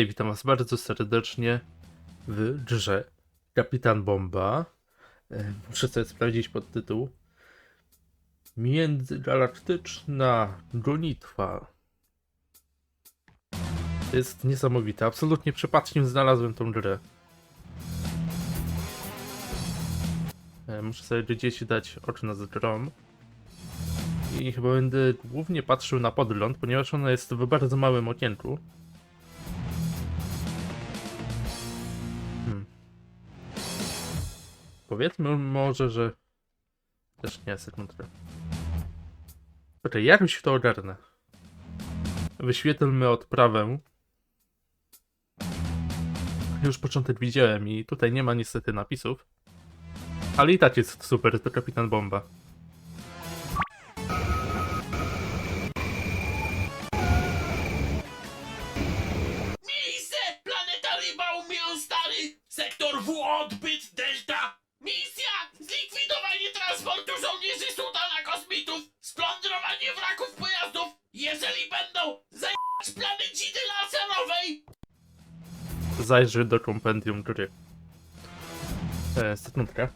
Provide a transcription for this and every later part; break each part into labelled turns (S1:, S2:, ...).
S1: Hej, witam was bardzo serdecznie w grze Kapitan Bomba. E, Muszę sobie sprawdzić podtytuł. Międzygalaktyczna gonitwa. Jest niesamowite. Absolutnie przypadkiem znalazłem tą grę. E, Muszę sobie gdzieś dać oczy na grą. I chyba będę głównie patrzył na podgląd, ponieważ ona jest w bardzo małym okienku. Powiedzmy może, że... Też nie, sekundkę. Poczekaj, jakoś w to ogarnę. Wyświetlmy odprawę. Już początek widziałem i tutaj nie ma niestety napisów. Ale i tak jest super, to Kapitan Bomba.
S2: Miejsce! Planeta Ryba umiał stary! Sektor W odbyt Delta! Misja! Zlikwidowanie transportu żołnierzy sułtana kosmitów! Splądrowanie wraków pojazdów! Jeżeli będą zajmować planecidy laserowej!
S1: Zajrzyj do kompendium gry. E, sekundkę.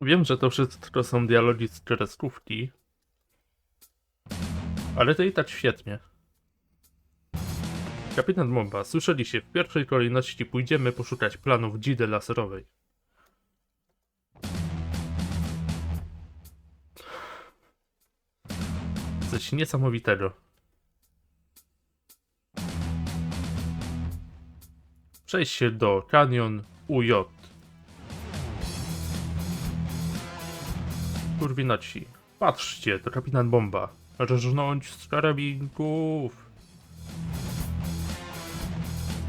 S1: Wiem, że to wszystko są dialogi z kreskówki. Ale to i tak świetnie. Kapitan Bomba, słyszeliście, w pierwszej kolejności pójdziemy poszukać planów dzidy laserowej. Coś niesamowitego. Przejście do Canyon UJ. Kurwinaci. Patrzcie, to kapitan bomba. Rżnąć z karabinków.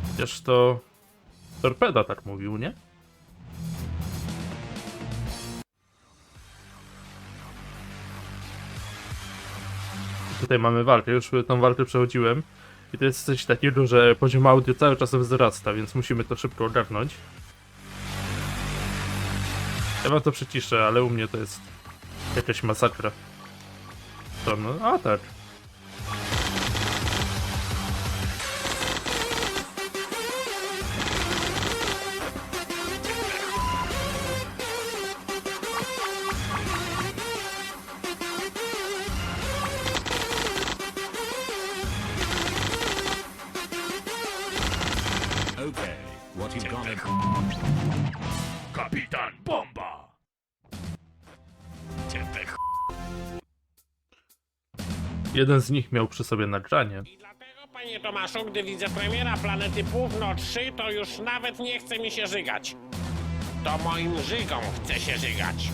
S1: Przecież to... Torpeda tak mówił, nie? Tutaj mamy walkę, już tą walkę przechodziłem. I to jest coś takiego, że poziom audio cały czas wzrasta, więc musimy to szybko ogarnąć. Ja wam to przyciszę, ale u mnie to jest jakaś masakra. To no, a tak. Jeden z nich miał przy sobie nagranie.
S3: I dlatego, panie Tomaszu, gdy widzę premiera planety Płówno 3, to już nawet nie chce mi się żygać. To moim żygom chce się żygać.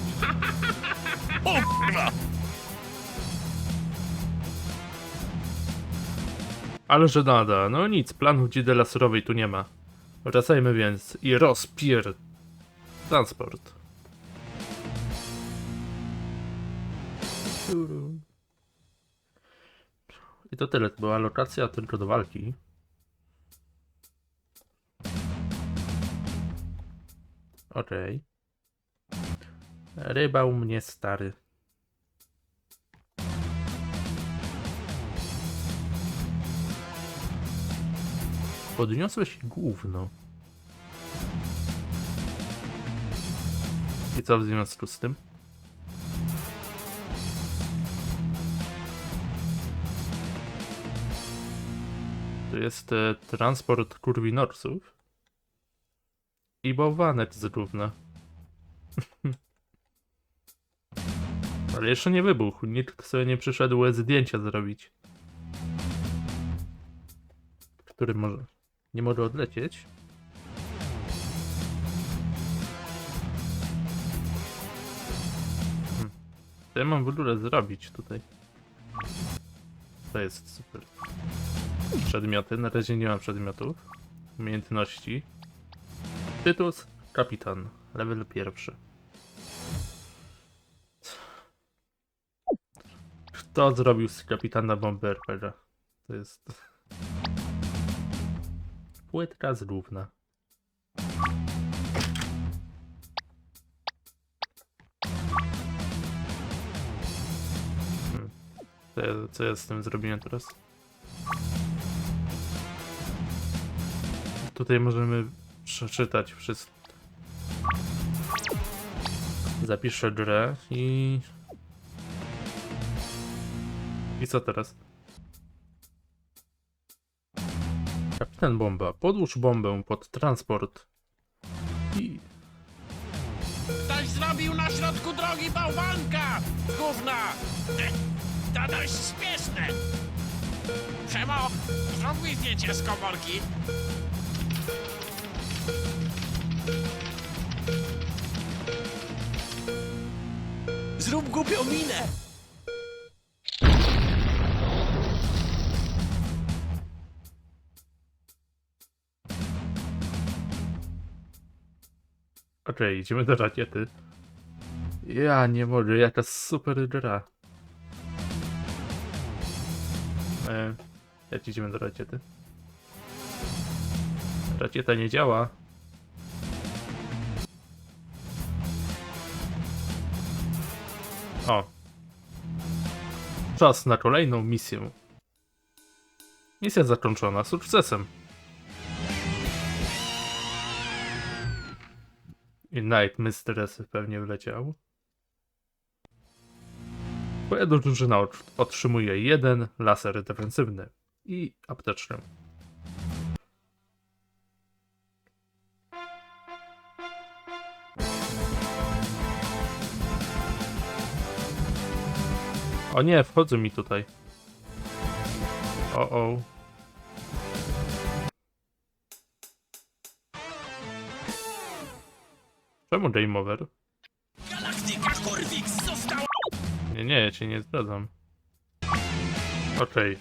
S1: Ale że nada, no nic, planów dzidy laserowej tu nie ma. Wracajmy więc i rozpier... Transport. I to tyle, to była lokacja tylko do walki. Okej. Ryba u mnie stary. Podniosłeś gówno. I co w związku z tym? To jest e, transport kurwinorsów i bałwanek z gówna. Ale jeszcze nie wybuchł, nikt sobie nie przyszedł zdjęcia zrobić. Który może nie może odlecieć. Co ja mam w ogóle zrobić tutaj? To jest super. Przedmioty. Na razie nie mam przedmiotów. Umiejętności. Tytus. Kapitan. Level pierwszy. Kto zrobił z kapitana bombę RPG? To jest... Płytka z gówna. Hmm. Co ja, co ja z tym zrobiłem teraz? Tutaj możemy przeczytać wszystko. Zapiszę grę i... I co teraz? Kapitan Bomba, podłóż bombę pod transport. I...
S3: Ktoś zrobił na środku drogi bałwanka! Gówna! To dość śmieszne! Przemo, zrób mi zdjęcie z komórki.
S2: Zrób głupią minę!
S1: Okej, idziemy do rakiety. Ja nie mogę, jaka super gra. E, jak idziemy do rakiety? Rakieta nie działa. O. Czas na kolejną misję. Misja zakończona sukcesem. I Night Mistress pewnie wleciał. Twoja drużyna ot- otrzymuje jeden laser defensywny i apteczkę. O nie, wchodzą mi tutaj. O o. Czemu game over? Nie, nie, ja cię nie zdradzam. Okej.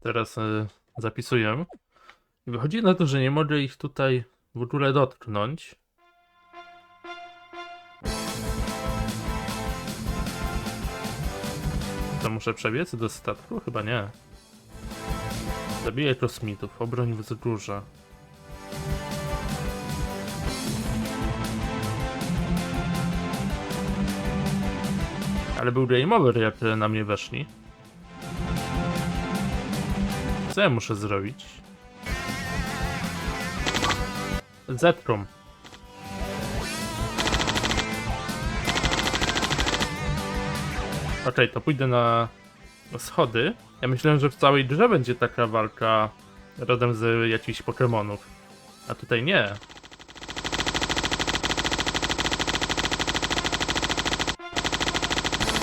S1: Teraz e, zapisuję. I wychodzi na to, że nie mogę ich tutaj w ogóle dotknąć. To muszę przebiec do statku? Chyba nie. Zabiję kosmitów, obroń wzgórza. Ale był game over, jak na mnie weszli. Co ja muszę zrobić? Zetrom. Okej, to pójdę na schody. Ja myślałem, że w całej grze będzie taka walka rodem z jakichś Pokémonów. A tutaj nie.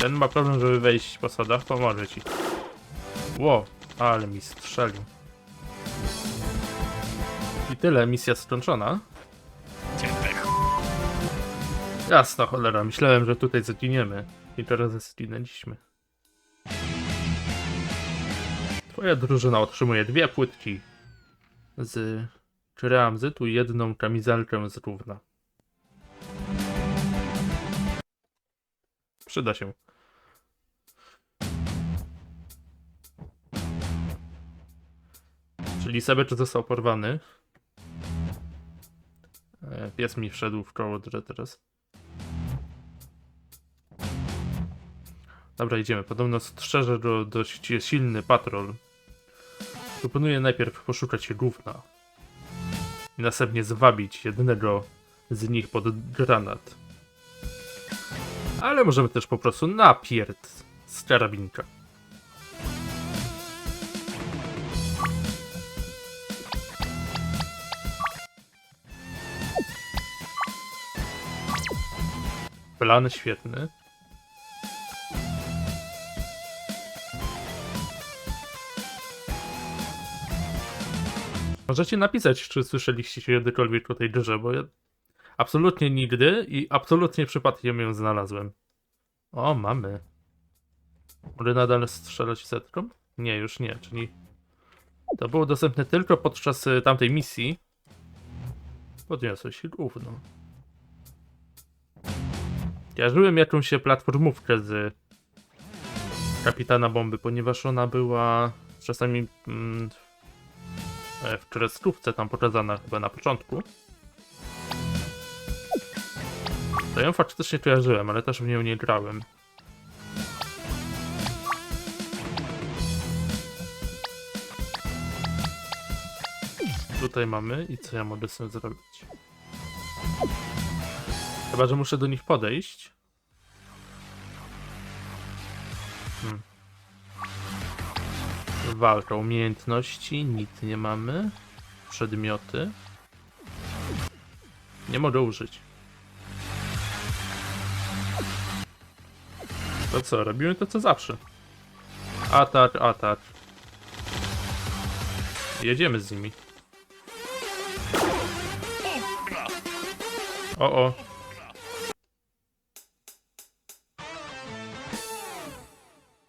S1: Ten ma problem, żeby wejść po schodach, pomoże ci. Ło, ale mi strzelił. I tyle, misja skończona. Jasna cholera, myślałem, że tutaj zaginiemy. I teraz zginęliśmy. Twoja drużyna otrzymuje dwie płytki z kreamzytu i jedną kamizelkę z równa. Przyda się. Czyli Sebecz został porwany. E, Pies mi wszedł w koło teraz. Dobra, idziemy. Podobno strzeże go dość silny patrol. Proponuję najpierw poszukać gówna. I następnie zwabić jednego z nich pod granat. Ale możemy też po prostu napierd z karabinka. Plan świetny. Możecie napisać, czy słyszeliście się kiedykolwiek o tej grze, bo ja absolutnie nigdy i absolutnie przypadkiem ją znalazłem. O, mamy. Mogę nadal strzelać setką? Nie, już nie, czyli to było dostępne tylko podczas y, tamtej misji. Podniosłeś się gówno. Kojarzyłem jakąś platformówkę z Kapitana Bomby, ponieważ ona była czasami mm, e, w kreskówce tam pokazana chyba na początku. To ją faktycznie kojarzyłem, ale też w nią nie grałem. Tutaj mamy i co ja mogę tym zrobić? Chyba, że muszę do nich podejść. Hmm. Walka, umiejętności, nic nie mamy. Przedmioty. Nie mogę użyć. To co, robimy to co zawsze. Atak, atak. Jedziemy z nimi. O, o.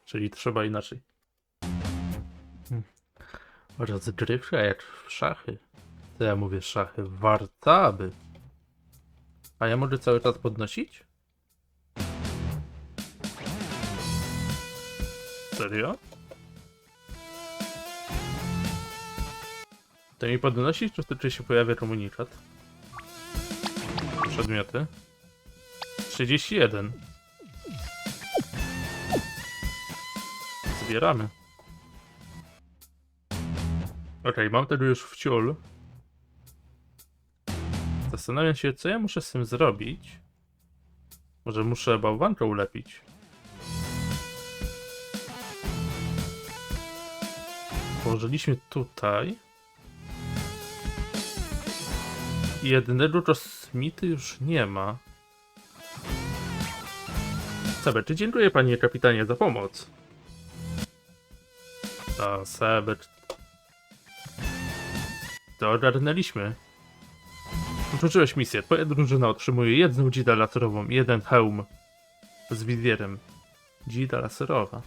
S1: Czyli trzeba inaczej. Rozgrywka jak w szachy. To ja mówię szachy. Wartaby. A ja mogę cały czas podnosić? Serio? To mi podnosić, czy wtedy się pojawia komunikat? Przedmioty. 31. Zbieramy. Okej, mam tego już w ciul. Zastanawiam się, co ja muszę z tym zrobić. Może muszę bałwankę ulepić. Położyliśmy tutaj. Jednego kosmity już nie ma. Sebet, dziękuję panie kapitanie za pomoc. To Sebet. To ogarnęliśmy. Ukończyłeś misję. Twoja drużyna otrzymuje jedną dzidę laserową i jeden hełm z wizjerem. Dzida laserowa.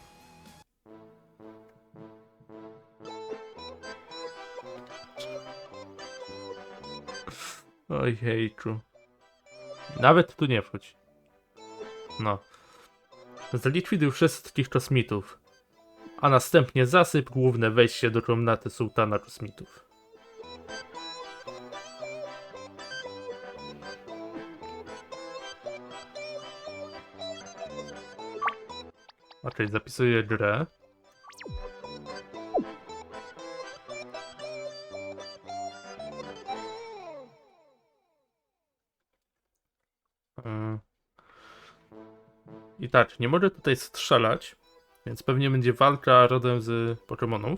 S1: Oj hejczu. Nawet tu nie wchodź. No. Zlikwiduj wszystkich kosmitów. A następnie zasyp główne wejście do komnaty sułtana kosmitów. Okej, zapisuję grę. Yy. I tak, nie mogę tutaj strzelać, więc pewnie będzie walka rodem z Pokémonów.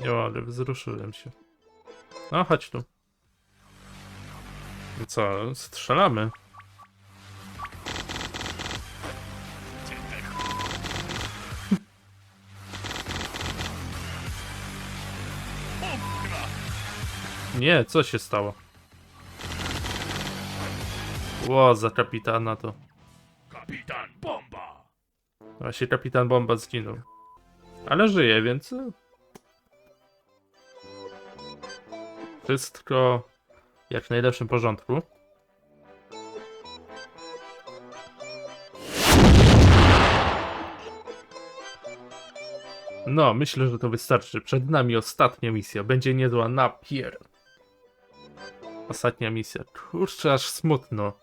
S1: Nie ale wzruszyłem się. No, chodź tu. Co, strzelamy? Nie, co się stało? Ło, za kapitana to.
S4: Kapitan Bomba!
S1: Właśnie kapitan Bomba zginął. Ale żyje, więc... Wszystko jak w najlepszym porządku. No, myślę, że to wystarczy. Przed nami ostatnia misja. Będzie niezła na pier. Ostatnia misja. Kurczę, aż smutno.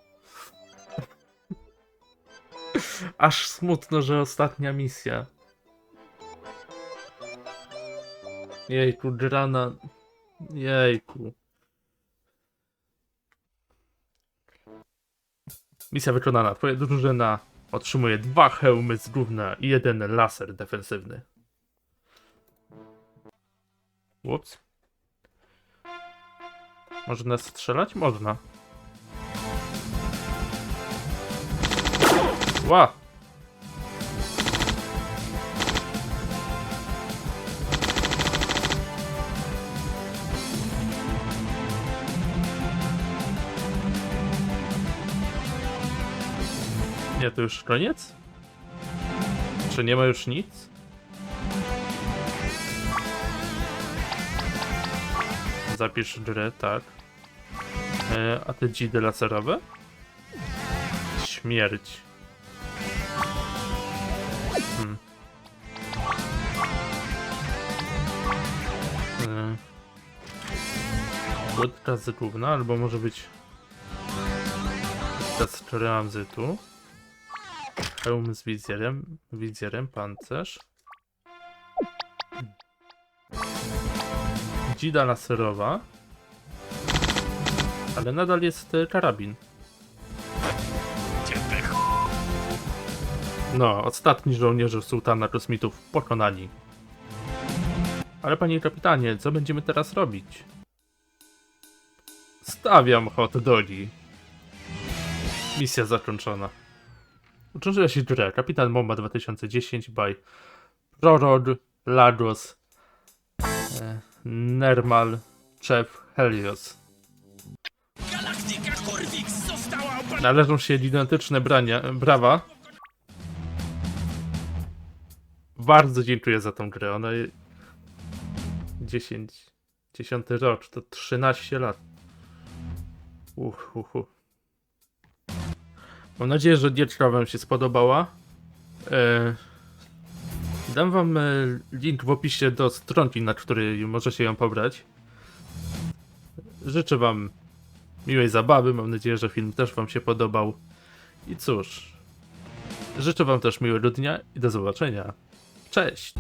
S1: Aż smutno, że ostatnia misja. Jejku, grana. Jejku. Misja wykonana. Twoja drużyna otrzymuje dwa hełmy z gówna i jeden laser defensywny. Ups. Można strzelać? Można. Ła! Nie, to już koniec? Czy nie ma już nic? Zapisz grę, tak. E, a te dzidy laserowe? Śmierć. Hmm. E, Łódka z gówna, albo może być... Łódka z tranzytu. Hełm z wizjerem, wizjerem, pancerz. Dzida laserowa. Ale nadal jest e, karabin. No, ostatni żołnierze sułtana kosmitów pokonani. Ale panie kapitanie, co będziemy teraz robić? Stawiam hot dogi. Misja zakończona. Uczyła się grę Kapitan Bomba 2010 by Prorod, Lagos, e, Nermal, Chef, Helios. Należą się gigantyczne brania, brawa. Bardzo dziękuję za tą grę. Ona. je- 10. 10 rok to 13 lat. Uch, uch, uch. Mam nadzieję, że gierka Wam się spodobała. E, dam Wam e, link w opisie do stronki, na której możecie ją pobrać. Życzę Wam miłej zabawy. Mam nadzieję, że film też Wam się podobał. I cóż, życzę Wam też miłego dnia i do zobaczenia. Cześć!